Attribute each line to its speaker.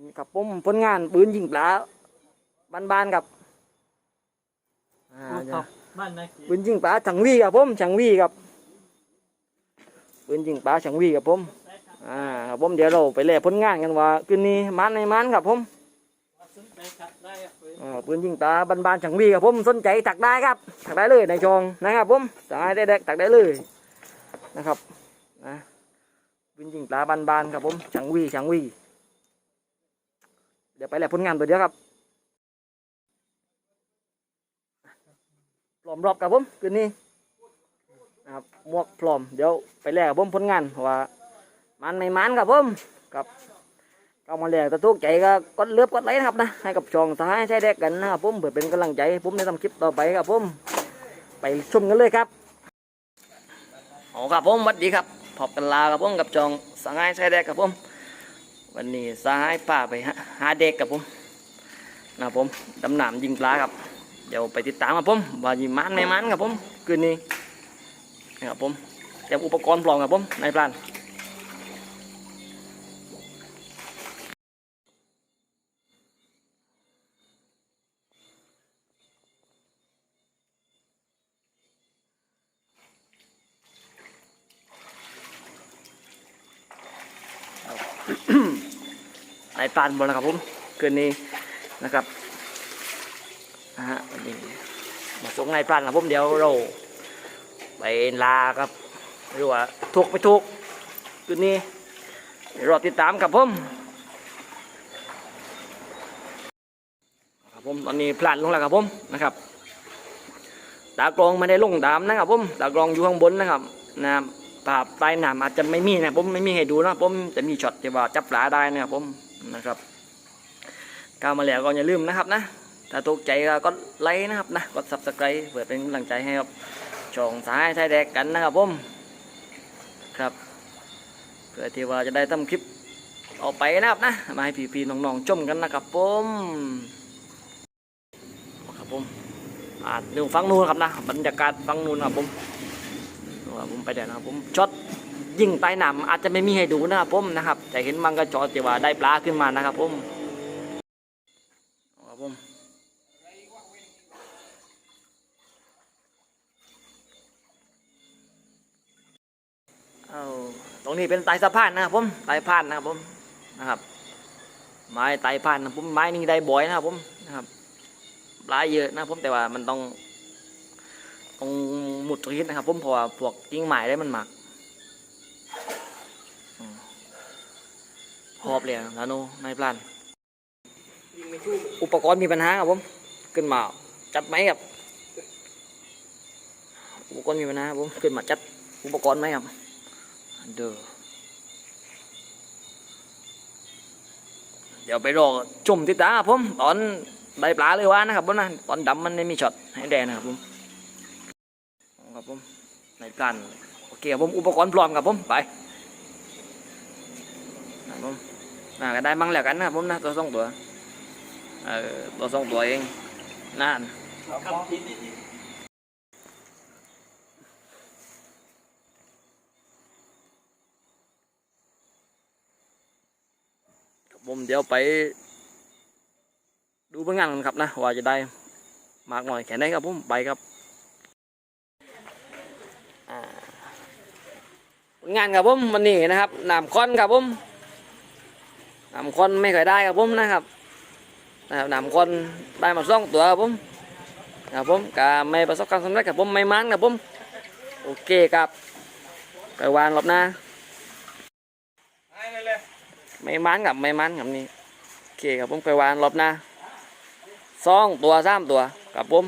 Speaker 1: นี่ครับผมผลงานปืนยิงปลาบ้านๆครับอ่า
Speaker 2: ครับบ้านไหน
Speaker 1: ปืนยิงปลาชังวีครับผมชังวีครับปืนยิงปลาชังวีครับผมอ่าครับผมเดี๋ยวเราไปแลกผลงานกันว่าคืนนี้มันในมันครับผม
Speaker 2: สนใจขัดได้ครับ
Speaker 1: อ่าปืนยิงปลาบ้านๆชังวีครับผมสนใจถักได้ครับถักได้เลยในช่องนะครับผมสายได้เด็กถักได้เลยนะครับนะปืนยิงปลาบ้านๆครับผมชังวีชังวี เดี๋ยวไปแหลกผลงานตัวเดียวครับปลอมรอบครับผมคืนนี้นะครับหมวกปลอมเดี๋ยวไปแลกครับผมผลงานว่ามันในมันครับผมครับเข้ามาแลกตะทุกใจก็กดเลือบกดไลค์นะครับนะให้กับช่องสหายใช้แดกกันนะครับผมเพื่อเป็นกำลังใจผมในทำคลิปต่อไปครับผมไปชมกันเลยครับโอ้ครับผมสวัสดีครับพบกันลาครับผมกับช่องสหายใช้แดกครับผม วันนี้สหายป่าไปหาหาเด็กกับผมนะผมดำหน้ำยิงปลาครับ เดี๋ยวไปติดตามครับผมว่ายิงมันไม่มันครับผมคืนนี้นะครับผมเตรียมอุปกรณ์พร้อมครับผมในพลานในพลานบนนะครับผมคืนนี้นะครับนะฮะวันนี้มาส่งในพลานครับผมเดี๋ยวเราไปลาครับหรือว่าถูกไปถูกคืนนี้รอติดตามครับผมครับผมตอนนี้พลานลงแล้วครับผมนะครับตากรองไม่ได้ลงดามนะครับผมตากรองอยู่ข้างบนนะครับนะภาพใต้น้ำอาจจะไม่มีนะผมไม่มีให้ดูนะผมจะมีช็อตที่ว่าจับปลาได้นะครับผม นะครับก้าวมาแล้วก็อย่าลืมนะครับนะถ้าตกใจก็กดไลค์นะครับนะกด subscribe เพื่อเป็นกำลังใจให้กับช่องสายไทยแดกกันนะครับผมครับเพื่อที่ว่าจะได้ทำคลิปออกไปนะครับนะมาให้พี่ๆน้องๆชมกันนะครับผมครับผมอ่าเรื่งฟังนู้นครับนะบรรยากาศฟังนู้นครับผมผมไปเดี๋ยวนะครับผมช็อต ยิ่งใต้น้ำอาจจะไม่มีให้ดูนะครับผมนะครับ แต่เห็นมังกรจอที่ว่าได้ปลาขึ้นมานะครับผมครับผมเอาตรงนี้เป็นไตสะพานนะครับผมไตพานนะครับผมนะครับ ไม้ไตพานนะผมไม้นี่ได้บ่อยนะครับผมนะครับปลาเยอะนะผมแต่ว่ามันต้องต้องหมุดตรงนี้นะครับผมเพราะว่าพวกกิ่งไม้ได้มันหมักอืม หอบเลยนะโนในพลานอุปกรณ์มีปัญหาครับผมขึ้นมาจัดไหมครับอุปกรณ์มีปัญหาครับผมขึ้นมาจัดอุปกรณ์ไหมครับเด้อเดี๋ยวไปรอชมติดตาครับผมตอนได้ปลาเลยว่านะครับผมนะตอนดำมันไม่มีช็อตให้แดงนะครับผมครับผมในการโอเคครับผมอุปกรณ์พร้อมครับผมไปครับผม น่าก็ได้มั่งแล้วกันนะผมนะตัวสองตัวเออตัวสองตัวเองนั่นครับผมเดี๋ยวไป ดูผลงานกันครับนะว่าจะได้มากหน่อยแค่ไหนครับผมไปครับผลงานครับผมวันนี้นะครับน้ำค้อนครับผม นำคนไม่ค่อยได้ครับผมนะครับนะครับนำคนได้มาสองตัวครับผมครับผมกาไม่ประสบความสำเร็จครับผมไม่มันครับผมโอเคครับไปวานรอบหน้าไม่มันครับไม่มันครับนี่โอเคครับผมไปวานรอบหน้าสองตัวสามตัวครับผม